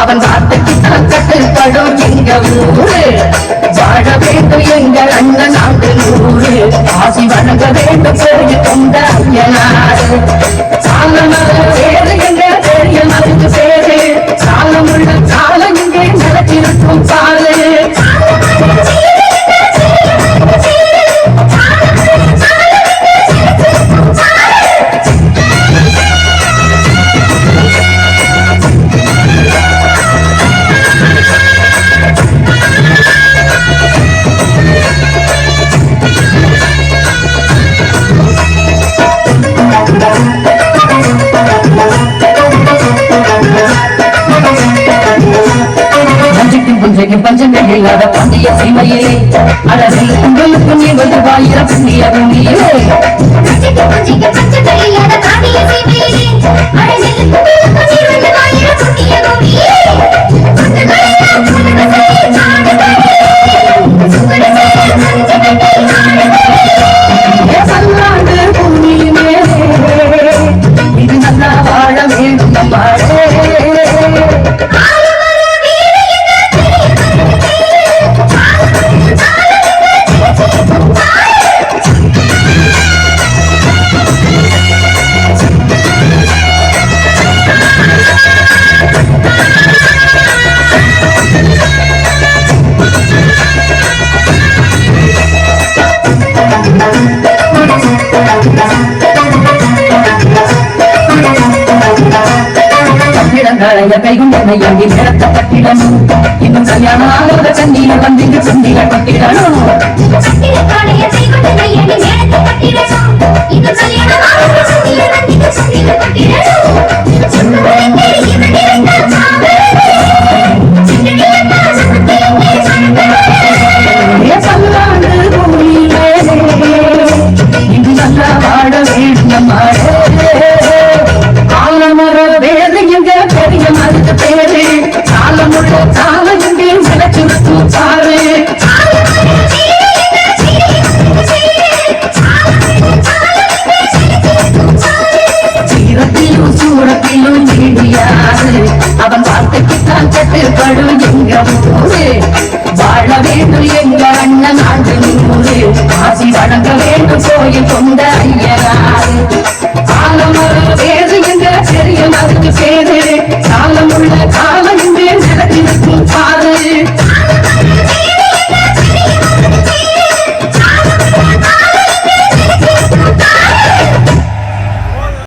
அவன் வார்த்தைக்கு தான் கட்டுப்படும் எங்க ஊரு. வாழ வேண்டும் எங்கள் அண்ணன் நாடு நூறு. ஆசி வழங்க வேண்டும் பெரிய கொண்ட ஐயனாரு சாலமர பஞ்சைக்கும் பஞ்சங்கள் இல்லாத பாண்டிய சீமையிலே அழகில் உங்களுக்கு நீ வந்து வாயிர புண்ணிய பூமியிலே. கட்டிடங்களைய கைகுண்டனை எங்கி நிறத்த கட்டிடணும் இன்னும் கல்யாணம் ஆகாத கண்ணீர வந்திங்கு சுண்டிக கட்டிடணும் கட்டுப்படும் எங்க வாழ வேண்டும் எங்க அண்ணன் நாடு நூறு ஆசி வணங்க வேண்டும் கோயில் கொண்ட ஐயனாரு. காலமர பேரு எங்க பெரிய மருந்து பேரு. காலமுள்ள காலம்